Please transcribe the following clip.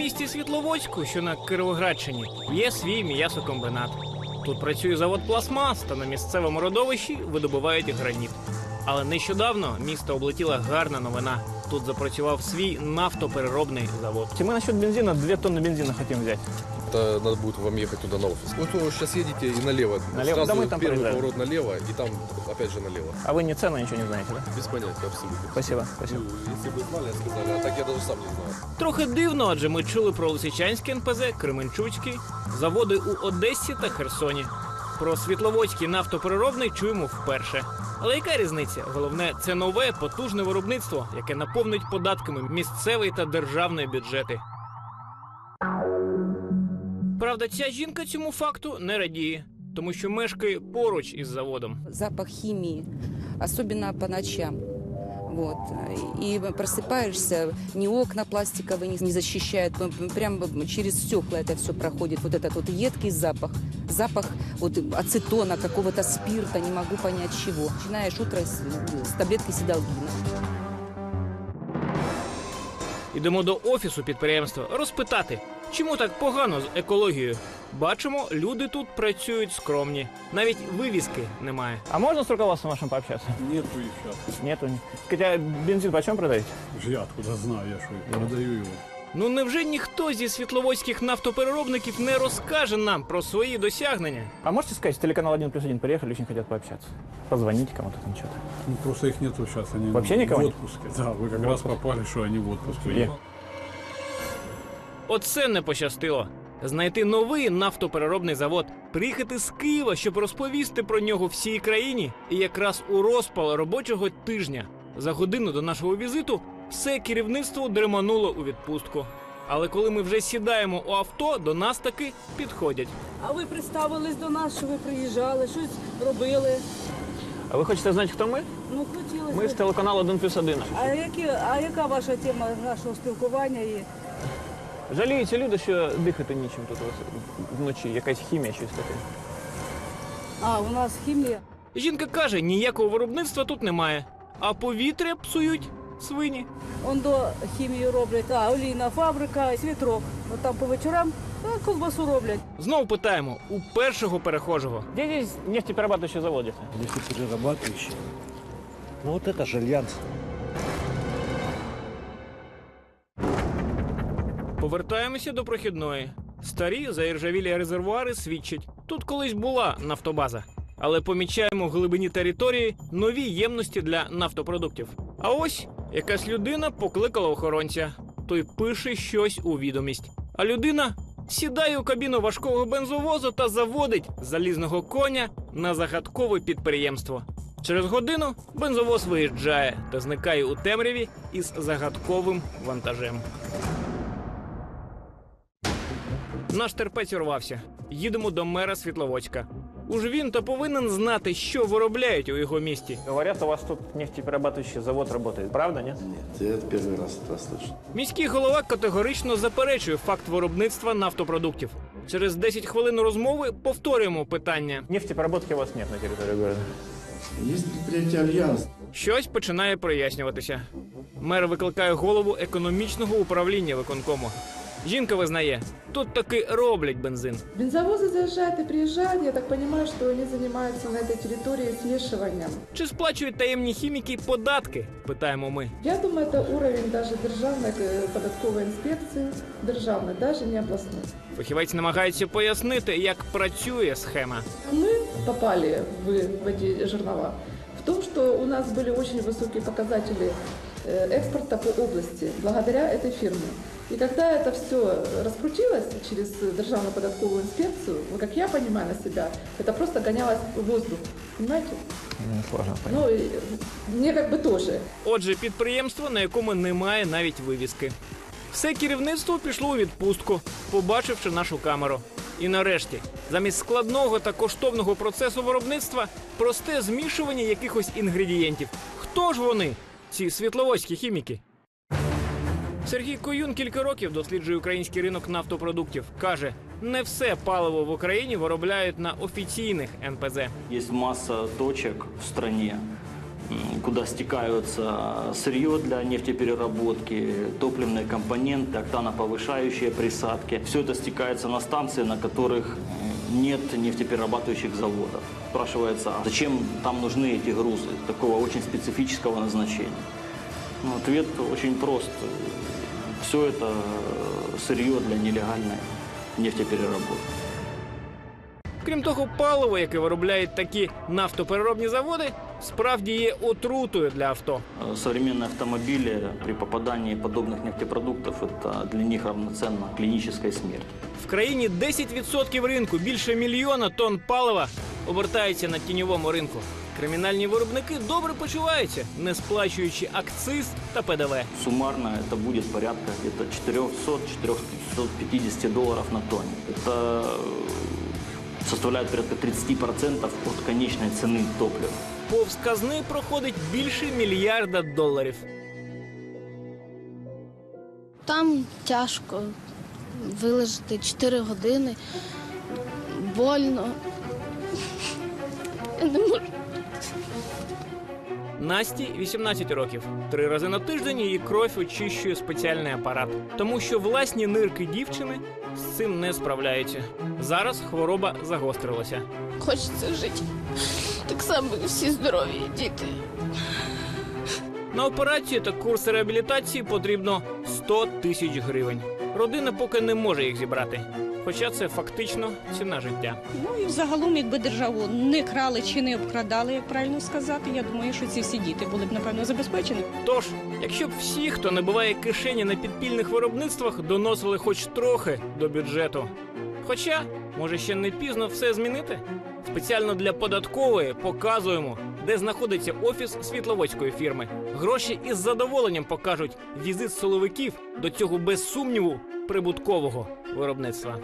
місті Світловодську, що на Кировоградщині, є свій м'ясокомбінат. Тут працює завод пластмас, та на місцевому родовищі видобувають граніт. Але нещодавно місто облетіла гарна новина. Тут запрацював свій нафтопереробний завод. Ми насчет бензина, 2 тонны бензина хотим взять Это надо будет вам ехать туда на офис. Вот вы сейчас едете и налево. Налево? Сразу Да мы там первый проезжаем. поворот налево, и там опять же налево. А вы не цены ничего не знаете, да? Без понятия абсолютно. Спасибо, спасибо. Ну, если бы знали, сказали, а так я даже сам не знаю. Трохи дивно, адже ми чули про Лисичанське НПЗ, Кременчуцький, заводи у Одесі та Херсоні. Про Світловодський нафтопереробний чуємо вперше. Але яка різниця? Головне, це нове потужне виробництво, яке наповнить податками місцевий та державний бюджети. Правда, ця жінка цьому факту не радіє, тому що мешкає поруч із заводом. запах химии, особенно по ночам. Вот. И просыпаешься, ни окна пластиковые не не защищают, м, прям через стекла это все проходит. Вот этот вот едкий запах, запах вот ацетона, какого-то спирта, не могу понять чего. Начинаешь утро с, с таблетки седалгина. Ідемо до офісу підприємства розпитати, чому так погано з екологією. Бачимо, люди тут працюють скромні, навіть вивіски немає. А можна з руководством вашим пообщатися? Нету их сейчас. Нету. Скажите, а бензин чому продають? Я откуда знаю, я что, продаю его. Ну невже ніхто зі світловодських нафтопереробників не розкаже нам про свої досягнення? А можете сказать, телеканал 1 плюс 1 приехали, очень хотят пообщаться? Позвоните кому-то там что-то. Ну, просто их нету сейчас, они Вообще в никого нет? отпуске. Да, вы как раз попали, что они в отпуск Где? Оце не пощастило. Знайти новий нафтопереробний завод, приїхати з Києва, щоб розповісти про нього всій країні. І якраз у розпал робочого тижня за годину до нашого візиту все керівництво дремануло у відпустку. Але коли ми вже сідаємо у авто, до нас таки підходять. А ви представились до нас, що ви приїжджали, щось робили. А вы хотите знать, кто мы? Ну, хотілося. Мы б. с телеканала 1 плюс 1. А, які, а яка ваша тема нашого спілкування? І... Жаліються люди, що дихати нічим тут у вас вночі. Якась хімія, щось таке. А, у нас хімія. Жінка каже, ніякого виробництва тут немає, а повітря псують свині. Он до хімії роблять, а олійна фабрика, світрок. От там по вечорам а, колбасу роблять. Знову питаємо у першого перехожого. Где здесь нефтеперерабатывающий завод? Нефтеперерабатывающий. Ну вот это же Альянс. Повертаємося до прохідної. Старі заіржавілі резервуари свідчать, тут колись була нафтобаза. Але помічаємо в глибині території нові ємності для нафтопродуктів. А ось якась людина покликала охоронця. Той пише щось у відомість. А людина сідає у кабіну важкого бензовозу та заводить залізного коня на загадкове підприємство. Через годину бензовоз виїжджає та зникає у темряві із загадковим вантажем. Наш терпець урвався. Їдемо до мера Світловодська. Уж він то повинен знати, що виробляють у його місті. Говорят, у вас тут нефтеперерабатывающий завод работает. Правда, нет? Нет, я первый раз это слышу. Міський голова категорично заперечує факт виробництва нафтопродуктів. Через 10 хвилин розмови повторюємо питання. Нефтепереработки у вас нет на территории города. Есть предприятие Альянс. Щось починає прояснюватися. Мер викликає голову економічного управління виконкому. Жінка визнає, тут таки роблять бензин. Бензовозы заезжают и приезжают. Я так понимаю, что они занимаются на этой территории смешиванием. Чи сплачують таємні хіміки податки? Питаємо ми. Я думаю, это уровень даже державной э, податковой инспекции, державной, даже не областной. Фахівець намагається пояснити, як працює схема. Мы попали в, в эти жернова в том, что у нас были очень высокие показатели э, экспорта по области благодаря этой фирме. И когда это все раскрутилось через державную податковую инспекцию, ну, как я понимаю на себя, это просто гонялось в воздух. Понимаете? Ну, сложно понять. Ну, и мне как бы тоже. Отже, підприємство, на якому немає навіть вивіски. Все керівництво пішло у відпустку, побачивши нашу камеру. І нарешті, замість складного та коштовного процесу виробництва, просте змішування якихось інгредієнтів. Хто ж вони, ці світловодські хіміки? Сергій Коюн кілька років досліджує український ринок нафтопродуктів. Каже, не все паливо в Україні виробляють на офіційних НПЗ. Есть масса точек в м, куда стекаются сырье для нефтепереработки, топливные компоненты, октаноповышающие присадки. Все это стекается на станции, на которых м, нет нефтеперерабатывающих заводов. Спрашивается, а зачем там нужны эти грузы такого очень специфического назначения? Ну, ответ очень прост. Все это э, сырье для нелегальной нефтепереработки. Крім того, паливо, яке виробляють такі нафтопереробні заводи, справді є отрутою для авто. Э, Современные автомобили при попадании подобных нефтепродуктов это для них равноценно клинической смерти. В країні 10% ринку, більше мільйона тонн палива обертається на тіньовому ринку. Кримінальні виробники добре почуваються, не сплачуючи акциз та ПДВ. Суммарно это будет порядка где-то 400-450 долларов на тонне. Это э, составляет порядка 30% от конечной цены топлива. Повз казни проходить більше мільярда доларів. Там тяжко вилежати 4 години, больно. Я не можу. Насті 18 років. Три рази на тиждень її кров очищує спеціальний апарат, тому що власні нирки дівчини з цим не справляються. Зараз хвороба загострилася. Хочеться жити. Так само і всі здорові діти. На операцію та курси реабілітації потрібно 100 тисяч гривень. Родина поки не може їх зібрати. Хоча це фактично ціна життя. Ну і взагалом, якби державу не крали чи не обкрадали, як правильно сказати, я думаю, що ці всі діти були б напевно забезпечені. Тож, якщо б всі, хто набиває кишені на підпільних виробництвах, доносили хоч трохи до бюджету. Хоча, може, ще не пізно все змінити? Спеціально для податкової показуємо, де знаходиться офіс світловодської фірми. Гроші із задоволенням покажуть візит соловиків до цього без сумніву прибуткового виробництва.